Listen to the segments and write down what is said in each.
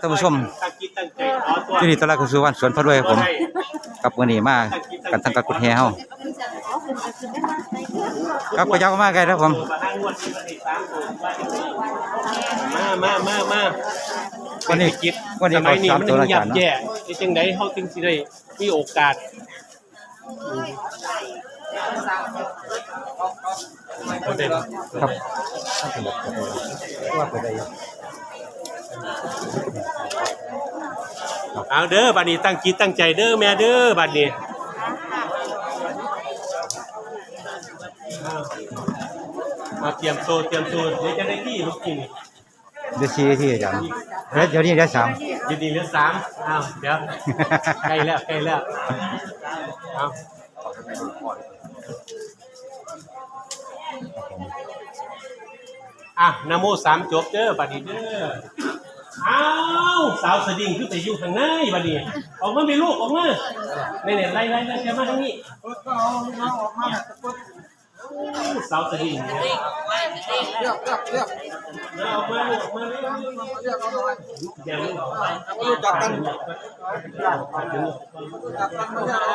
ท่านผู้ชมตั้งจิตตั้งใจขอตัวที่นี่ตอนแรกก็คือวันสวนพระด้วยครับผมกับมื้อนี้มากันทั้งกับกุดแฮเฮาครับก็ยาวมากไกลครับผมตัวมาทางงวดที่วันที่สามตัวมามามามาวันนี้จิตวันนี้สมัยนี้เอาสามมันตัวยัแล้วกันบเนาะแย่ที่จังไดเฮาจึงสิได้มีโอกาสโอเคครับว่าไปได้ เอาเด้อบัดนี้ตั้งจิตตั้งใจเด้อแม่เด้อบัดนี้มาเตรียมตัวเตรียมตัวเดี๋ยวจะได้ที่ลูกกินเดี๋ยวชี้ที่อาจารย์เดี๋ยวเดี๋ยวนี้เดี๋ยวสามยินดีเหลือสามอ้าวเดี๋ยวใกล้แล้วใกล้แล้วเอาอะนะโมสามจบเด้อบัดนี้เด้อ อ้าวสาวสดิ่งขึ้นไปอยู่ข้างในบัดนี้ออกมาไปลูกออกมาเนี่ยเนี่ยไล่ไล่ไล่แกมาทางนี้ออกมาออกมาแบบตะกุด สาวสิงเนี่ยเลือกเลือกเลือกมาออกมาลูกออกมาเร็วเร็วเร็วเลือกเอาหน่อยอย่าลูกรู้จักกันมาจักกันมาเลือก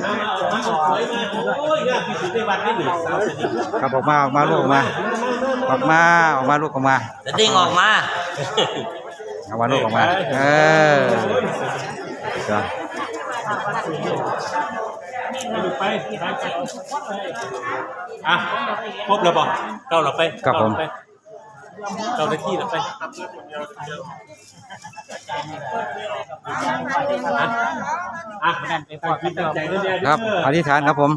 เอามาออกมาออกสวยมาโอ้ยงามที่สุดในวันนี้สาวสดิ่งครับออกมาออกมาลูกออกมาออกมาออกมาลูกออกมาจะดิ้งออกมาออกมาลูกออกมาเออ เดี๋ยวไปไปไปอะครบแล้วบอกเก้าเราไปเก้าได้ที่เราไปอะอะไปฟังคิดตั้งใจด้วยเนี่ยครับ อธิษฐานครับผม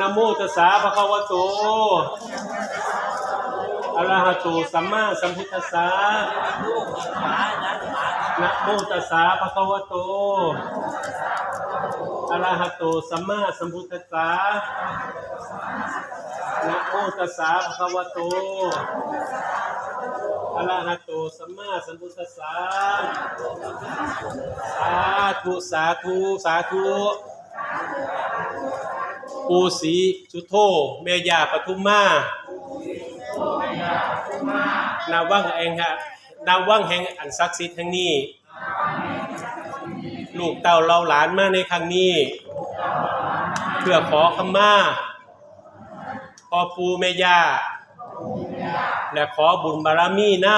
นะโมตัสสะภะคะวะโตอะระหะโตสัมมาสัมพุทธัสสะนะโมตัสสะภะคะวะโต อะระหะโตสัมมาสัมพุทธัสสะนะโมตัสสะภะคะวะโตอะระหะโตสัมมาสัมพุทธัสสะสาธุสาธุสาธุปูศรีสุโธเมยาปทุมมานาว่างแห่งนาว่างแห่งอันศักดิ์สิทธิ์ทั้งนี้ ลูกเต่าเราหลานมาในครั้งนี้ เพื่อขอขมาขอปูเมยาและขอบุญบารมีน้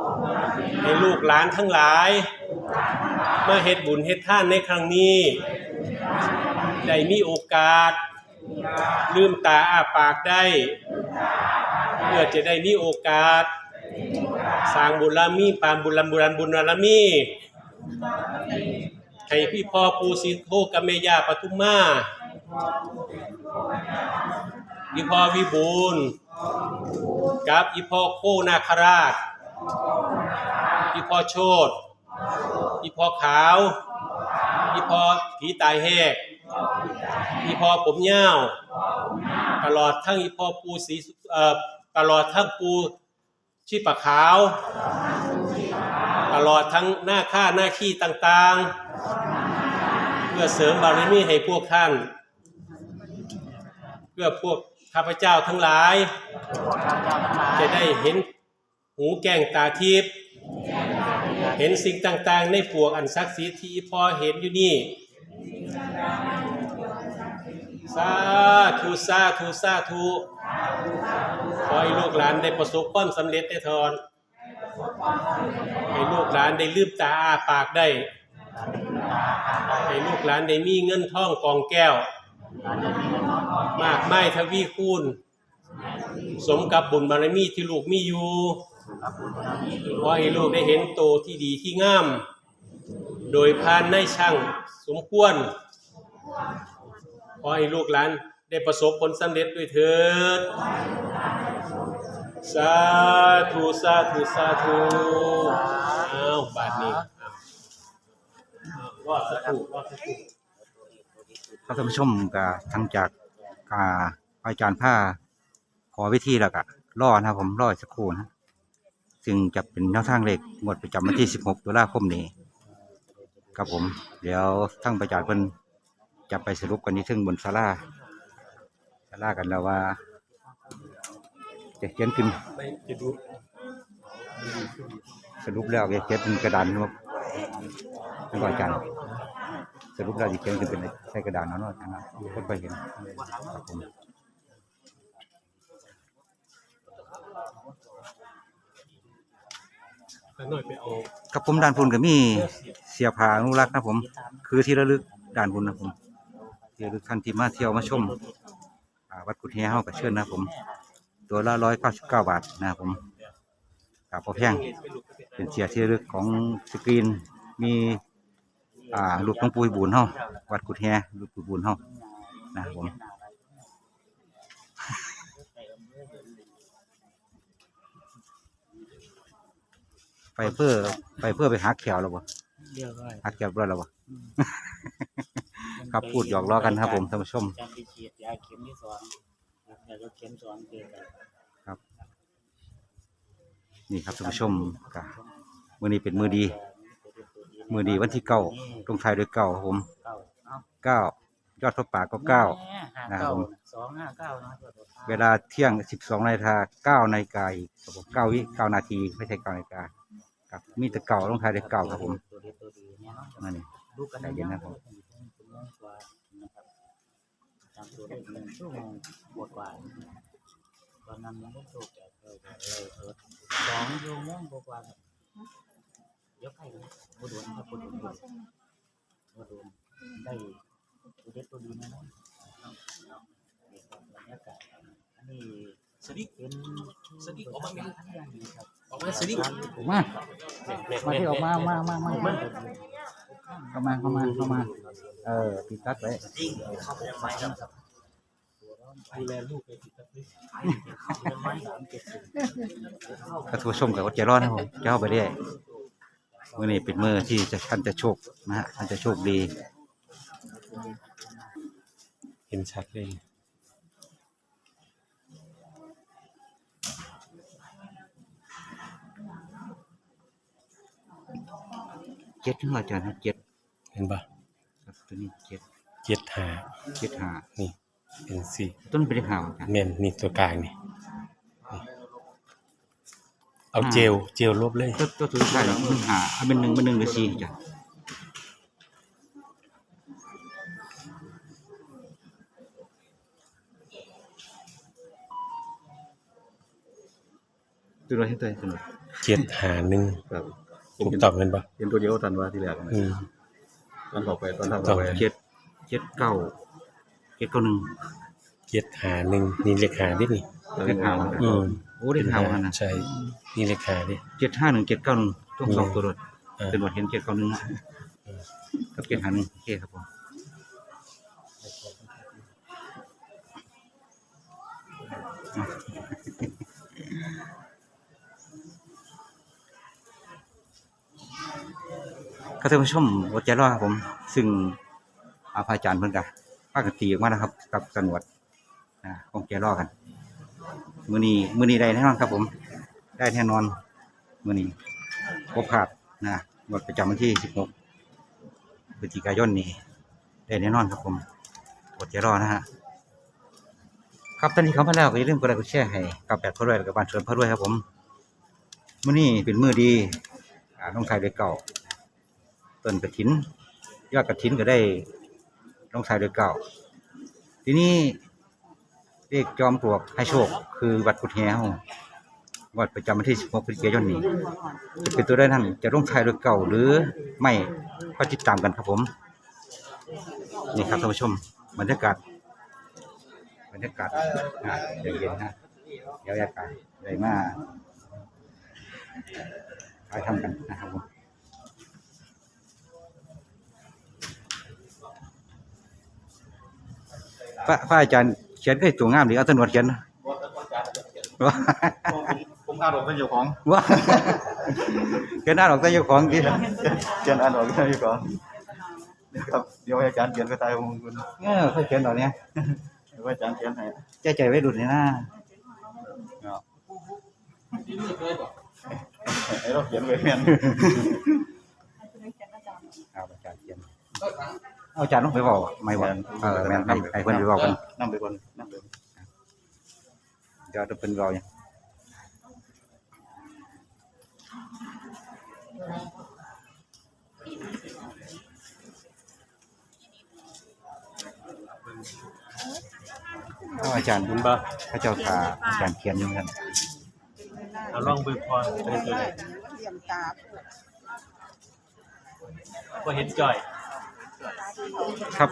ำให้ลูกหลานทั้งหลายมาเฮ็ดบุญเฮ็ดท่านในครั้งนี้ได้มีโอกาส ลืมตาอ้าปากได้ เพื่อจะได้มีโอกาสสร้างบุญลารมีปานบุญบุญบุญลารมี ให้พี่พ่อปูสิโทกัมเมยาปทุมมาอีพ่อวิบูลกับอีพ่อโคนาคราช อีพ่อโชดอีพ่อขาว อีพ่อผีตายแหก อีพอผมยาตลอดทั้งอีพอปูสีเอ่อตลอดทั้งปูชีปะขาว ตลอดทั้งหน้าค่าหน้าขี้ต่างๆ เพื่อเสริมบารมีให้พวกท่าน เพื่อพวกข้าพเจ้าทั้งหลาย จะได้เห็นหูแก้งตาทิพย์เห็นสิ่งต่างๆ ในปวกอันศักดิ์สิทธิ์ที่พอเห็นอยู่นี่สาธุสาธุสาธุขอให้ลูกหลานได้ประสบความสำเร็จได้ทอน ให้ลูกหลานได้ลืมตาอาปากได้ ให้ลูกหลานได้มีเงินท่องกองแก้ว มากไม้ทวีคูณ สมกับบุญบารมีที่ลูกมีอยู่ขอให้ลูกได้เห็นโตที่ดีที่งาม โดยพานในช่างสมควร ขอให้ลูกหลานได้ประสบผลสำเร็จด้วยเถิด สาธุสาธุสาธุอ้าวบาทนี้ว่าวรอดสักครู่รอดสักครู่ครับท่านผู้ชมก็ทั้งจากอาอาจารย์ผ้าขอวิธีแล้วก็รอนะครับผมรออีกสักครู่นะซึ่งจะเป็นแนวทางเลขงวดประจำวันที่ 16 ตุลาคมนี้ ครับผม เดี๋ยวทั้งประจารย์เพิ่นจะไปสรุปกันที่ถึงบนศาลาศาลากันแล้วว่า จะเขียนขึ้นสรุปแล้วจะเขียนเป็นกระดานนะครับท่านอาจารย์สรุปแล้วจะเขียนเป็นใส่กระดานนาะเนาะอาจารย์นะคนไปเห็นครับผมแต่อไปเอากับผมด้านพุนก็มีเสียผาอนุรักษ์นะผม คือที่ระลึกด้านพุนนะผมที่ระลึกท่านที่มาเที่ยวมาชมวัดกุฎแฮเฮาก็เชิญนะผม ตัวละร้อยเก้าสิบเก้าบาทนะครับผมกับพอแพงเป็นเสียที่ระลึกของสกรีนมีอ่าลูกของปุยบุญเฮาวัดกุฎแฮลูกปุยบุญเฮานะครับผมไปเพื่อไปเพื่อไปหาแขวแล้วบ่เรียบร้อยหาแขวด้วยแล้วบ่ครับพูดหยอกล้อกันครับผมท่านผู้ชม แล้วก็เข็มสองเจอกันนี่ครับท่านผู้ชมก็มื้อนี้เป็นมื้อดี มื้อดีวันที่เก้าลงท้ายด้วยเก้าครับผมเก้าเอ้าเก้ายอดพระป่าก็เก้าแหม่ห้านะครับเก้าผม สองห้าเก้านะเวลาเที่ยงสิบสองนาฬิกาเก้านาฬิกาอีกครับผมเก้าวิเก้านาทีไม่ใช่เก้านาฬิกาครับมีแต่เก่าลงท้ายด้วยเก้าครับผมตัวดีตัวดีเนี่ยเนาะนั่นนี่ ดูกันใจเย็นนะครับ ชั่วโมงกว่านะครับ ตามตัวเลขหนึ่งชั่วโมงกว่าๆตอนนั้นมันก็โตแก่เลยเลยเออสองชั่วโมงกว่าๆครับยกให้เลยบดวนครับบดวนบดวได้ตัวเด็ดตัวดีแน่นอนนี่ครับบรรยากาศอันนี้สดิทเป็นสดิทออกมาไหมอย่างดีครับออกมาสดิมามาที่ออกมามามามา เข้ามาเข้ามาเข้ามา เออปิดตัดไว้ดูแลลูกไปติดตามกระทู้ชมกับวัดใจร้อนนะผมจะเข้าไปได้มื่อนี้เป็นมือที่จะท่านจะโชคนะฮะท่านจะโชคดี เห็นชัดเลย เจ็ดนะอาจารย์ครับเจ็ดเห็นปะครับตัวนี้เจ็ดเจ็ดหาเจ็ดหานี่เป็นสี่ต้นเป็นเลขหาอาจารย์เมนนี่ตัวกลางนี่นี่เอาเจลเจลลบเลยตัวตัวสุดท้ายมันหาเอาเป็นหนึ่งเป็นหนึ่งหรือสี่อาจารย์ตัวเราเห็นตัวตัวเราเจ็ดหาหนึ่งครับ ถูกต้องเป็นปะเห็นตัวเดียวทันว่าที่แรกนะอืมตอนต่อไปตอนทำต่ต่ออไปไปเจ็ดเจ็ดเก้าเจ็ดเก้าหนึ่งเจ็ดหาหนึ่งนี่เลขหาดินี่เลขหาอืมโอ้เลขหาวันนะใช่นี่เลขหาดิเจ็ดห้าหนึ่งเจ็ดเก้าหนึ่งต้องสองตัวรถอ่าเป็นวัดเห็นเจ็ดเก้าหนึ่งกับเจ็ดห้าหนึ่งโอเคครับผม ก็ท่านผู้ชมวัดใจรอครับผม ซึ่งอาพระอาจารย์เพิ่นกะภาคตีออกมานะครับ กับสนวดนะของแกรอกัน มือนี้มือนี้ได้แน่นอนครับผม ได้แน่นอน มือนี้ครบขาดนะงวดประจำวันที่ 16พฤศจิกายนนี้ได้แน่นอนครับผมอดใจรอนะฮะครับตอนนี้เขามาแล้วก็อย่าลืมกดไลค์กดแชร์ให้กับแบบพ่อรวยกับบ้านเชิญพ่อรวยครับผมมื่อนี้เป็นมือดีอ่าต้องทายด้วยเก่า ต้นกระถิน ยอดกระถินก็ได้ต้องทายด้วยเก่า ทีนี้เลขจอมปลวกให้โชค คือวัดกุฎแฮววัดประจำวันที่ 16พฤศจิกายนนี้ จะเป็นตัวได้นั่นจะร่วมทายโดยเก่าหรือไม่ก็ติดตามกันครับผม นี่ครับท่านผู้ชมบรรยากาศบรรยากาศเย็นๆนะเดี๋ยวบรรยากาศใหญ่มากไปทำกันนะครับผม พระพระอาจารย์เขียนได้ตัวงามหรือเอาตำรวจเขียนนะผมอ่านออกเป็นเจ้าของว่าเขียนอ่านออกแต่เจ้าของที่เขียนอ่านออกเป็นเจ้าของครับเดี๋ยวให้อาจารย์เขียนก็ตายของคุณเออเขาเขียนออกเนี้ยเดี๋ยวให้อาจารย์เขียนให้ใจใจไว้ดุดเลยนะให้เราเขียนไว้แม่นเอาอาจารย์เขียน เอาอาจารย์ต้องไปบอกไม่บอกเออแม่นให้ให้เพิ่นไปบอกกันนั่งไปก่อนนั่งไปก่อนเดี๋ยวจะเป็นรอยเอาอาจารย์บุญบ่พระเจ้าตาอาจารย์เขียนอยู่กันเอาลองเบิ่งพอจะได้ตัวไหนบ่เห็นจ่อย ครับ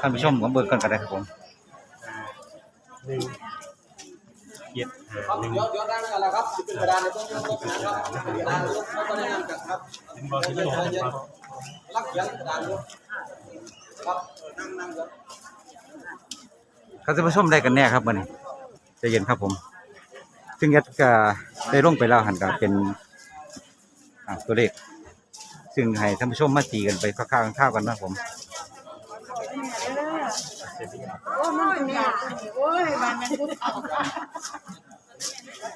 ท่านผู้ชมผมเบิกกันก็ได้ครับผมหนึ่งเจ็ดห้าหนึ่งเดี๋ยวเดี๋ยวได้กันแล้วครับสิเป็นกระดานในต้นต้นต้นนะครับกระดานแล้วก็แนะนำกันครับเห็นบ่เห็นบ่เห็นบ่รักเขียนกระดาครับนั่งครับท่านผู้ชมได้กันแน่ครับวันนี้ใจะเย็นครับผม ซึ่งยัดก็ได้ลงไปแล้วหันก็เป็นตัวเลข ซึ่งให้ท่านผู้ชมมาตีกันไปข้าวๆข้าวกันนะผมโอ้มันเป็นเนี่ยโอ้ยมันเป็นผู้เอา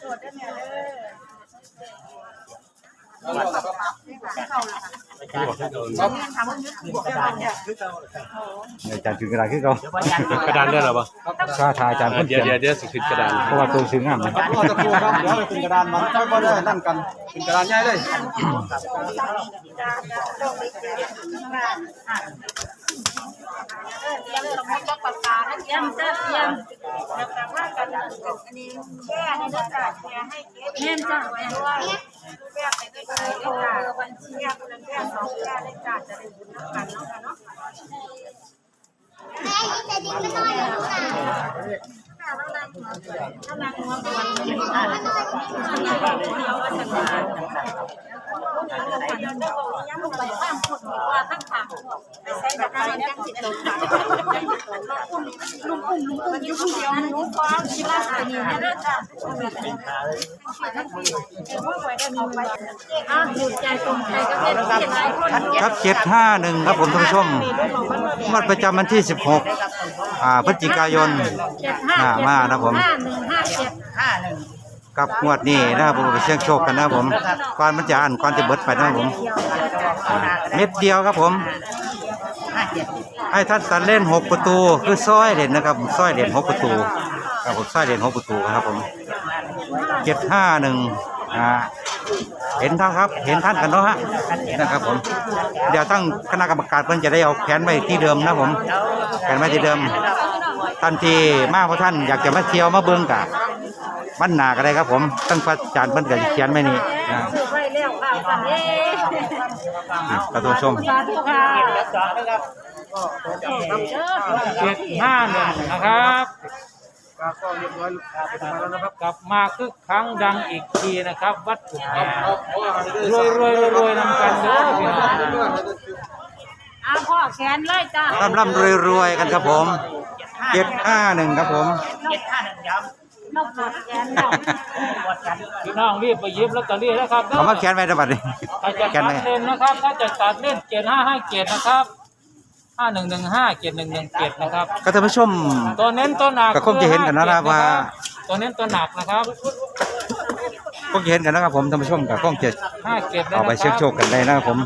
ตรวจได้เนี่ยเลย อกให้โดนทำมันยึดบวกได้เนี่ยอาจารย์ถือกระดาษขึ้นเขากระดานได้หรอบ่ข้าทายอาจารย์คนเดี๋เขียยวนเดี๋ยวเดี๋ยวสิขึ้นกระดานเพราะว่าตัวซื้องามนะก็จะพูดครับเดี๋ยวเป็นกระดานมันค่อยบ่ได้นั่นกันเป็นกระดานใหญ่เลยเตรียมสมุดปากกานะเตรียมเตรียมแล้วก็ผ้ากันอันนี้แก้ให้ด้วยจ้ะ แก้ให้เน้นจ้ะไว้ด้วยแก้ไปด้วยกันด้วยจ้ะบัญชีแก้คนละแก้สองแก้ได้จ้ะจะได้บุญน้ำกันเนาะค่ะเนาะลุงอุ้มลุงอุ้มอยู่คนเดียวมันรู้ความคิดว่าอันนี้เนี่ยนะจ๊ะอ้าวหยุดใจตรงใจก็เป็นเสียหลายคน ครับเจ็ดห้าหนึ่งครับผมท่านผู้ชมงวดประจำวันที่สิบหก อ่าพฤศจิกายนเจ็ดห้าอ่ามานะผม ห้าหนึ่งห้าเจ็ดกับงวดนี้นะครับผมไปเสี่ยงโชคกันนะครับผมก่อนมันจะอ่านก่อนจะเบิดไปนะครับผม เม็ดเดียวครับผมให้ท่านตัดเล่นหกประตูคือซ้อยเด่นนะครับซ้อยเด่นหกประตูครับผมซ้อยเด่นหกประตูครับผมเจ็ดห้าหนึ่งอ่า เห็นท่านครับ เห็นท่านกันเนาะฮะนะครับผม เดี๋ยวตั้งคณะกรรมการเพิ่นจะได้เอาแผนไว้ที่เดิมนะผมแผนไว้ที่เดิมท่านที่มาเพราะท่านอยากจะมาเที่ยวมาเบิ่งกะมันหนาก็ได้ครับ ผมตั้งพระอาจารย์เพิ่นก็สิเขียนไว้นี่นะถือไว้แล้วค่ะสั่ งเอ๊กระตัวชมสาธุค่ะเจ็ดห้าหนึ่งนะครับกลับมาคึกครั้งดังอีกทีนะครับ วัดถุงแห่รวยรวยรวยรวยนำกันเด้อพี่น้องอ้าวพ่อแขนเลยจ้าร่ำร่ำรวยรวยๆกันครับผมเจ็ดห้าหนึ่งครับผม นกปวดแขนนกพี่น้องรีบไปหยิบลอตเตอรี่แล้วครับเอามาแขนไว้ในบัดนี้ ถ้าจะแขตันดไว้ เล่นนะครับถ้าจะตัดเล่นเจ็ดห้าห้าเจ็ดนะครับ ห้าหนึ่งหนึ่งห้าเจ็ดหนึ่งหนึ่งเจ็ดนะครับ ก็ท่านผู้ชม ตัวเน้นตัวหนักก็คงจะเห็นกันนะนะว่า ตัวเน้นตัวหนักนะครับคงจะเห็นกันนะครับผมท่านผู้ชมก็คงจะห้าเจ็ดเอาไปเช็คโชคกันได้นะครับผม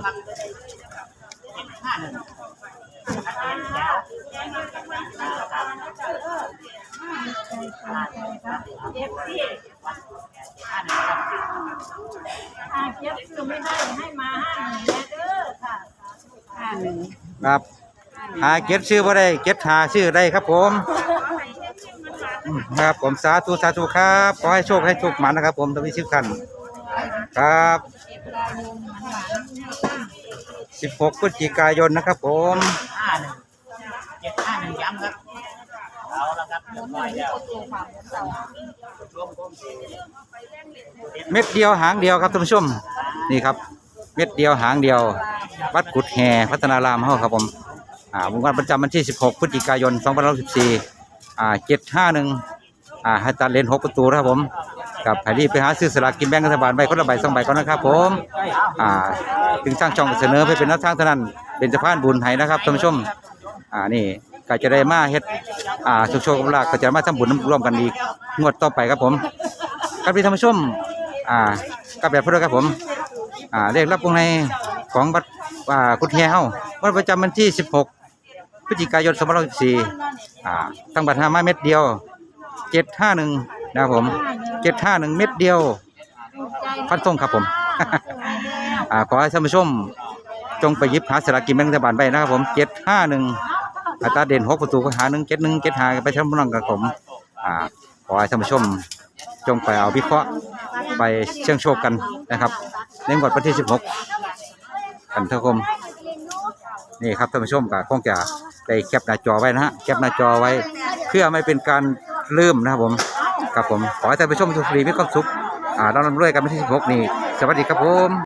อ่าเจ็บคือไม่ได้ให้มาห้าหนึ่งเด้อค่ะห้าหนึ่งครับ หาเก็บชื่อบ่ได้เก็บหาชื่อได้ครับผมอืมครับผมสาธุสาธุครับขอให้โชคให้โชคหมันนะครับ ผมทวีสิบคันครับสิบหกพฤศจิกายนนะครับ ผมห้าหนึ่งเจ็ดห้าหนึ่งย้ำครับเอาละครับเรียบร้อยแล้วเม็ดเดียวหางเดียวครับท่านผู้ชมนี่ครับ เม็ดเดียวหางเดียว วัดกุดแห่พัฒนารามเฮาครับผม อ่าวันประจำวันที่ 16 พฤศจิกายน 2514อ่า751อ่าให้ตัดเลน6ประตูนะครับผมกับไผรีไปหาซื้อสลากกินแบ่งรัฐบาลใบคนละใบสองใบก่อนนะครับผมอ่าถึงสร้างช่องเสนอไปเป็นแนวทางเท่านั้นเป็นสะพานบุญให้นะครับท่านผู้ชมอ่านี่ก็จะได้มาเฮ็ดอ่าโชคโชคกับลาภก็จะมาทำบุญร่วมกันอีกงวดต่อไปครับผมครับพี่ท่านผู้ชมอ่ากับแบบพวกเราครับผมอ่าเรียกรับวงในของวัดอ่ากุฎแฮเฮาวันประจำวันที่ 16 พฤศจิกายน2514อ่าตั้งบัตรห้าไม้เม็ดเดียว751นะครับผม751เม็ดเดียวฟันตรงครับผม อ่าขอให้ท่านผู้ชมจงไปหยิบหาสลากกินแบ่งรัฐบาลไปนะครับผมเจ็ดห้าหนึ่งอัตราเด่นหกประตูก็หาหนึ่งเจ็ดหนึ่งเจ็ดหาไปทำนองกันผม อ่าขอให้ท่านผู้ชมจงไปเอาวิเคราะห์ไปเชื่องโชคกันนะครับในงวดวันที่สิบหกกันทคมนี่ครับท่านผู้ชมก็คงจะ ได้แคปหน้าจอไว้นะฮะแคปหน้าจอไว้ เพื่อไม่เป็นการลืมนะครับผมครับผมขอให้ท่านผู้ชมทุกทีมีความสุขอ่าเราลำรวยกันวันที่สิบหกนี้ สวัสดีครับผม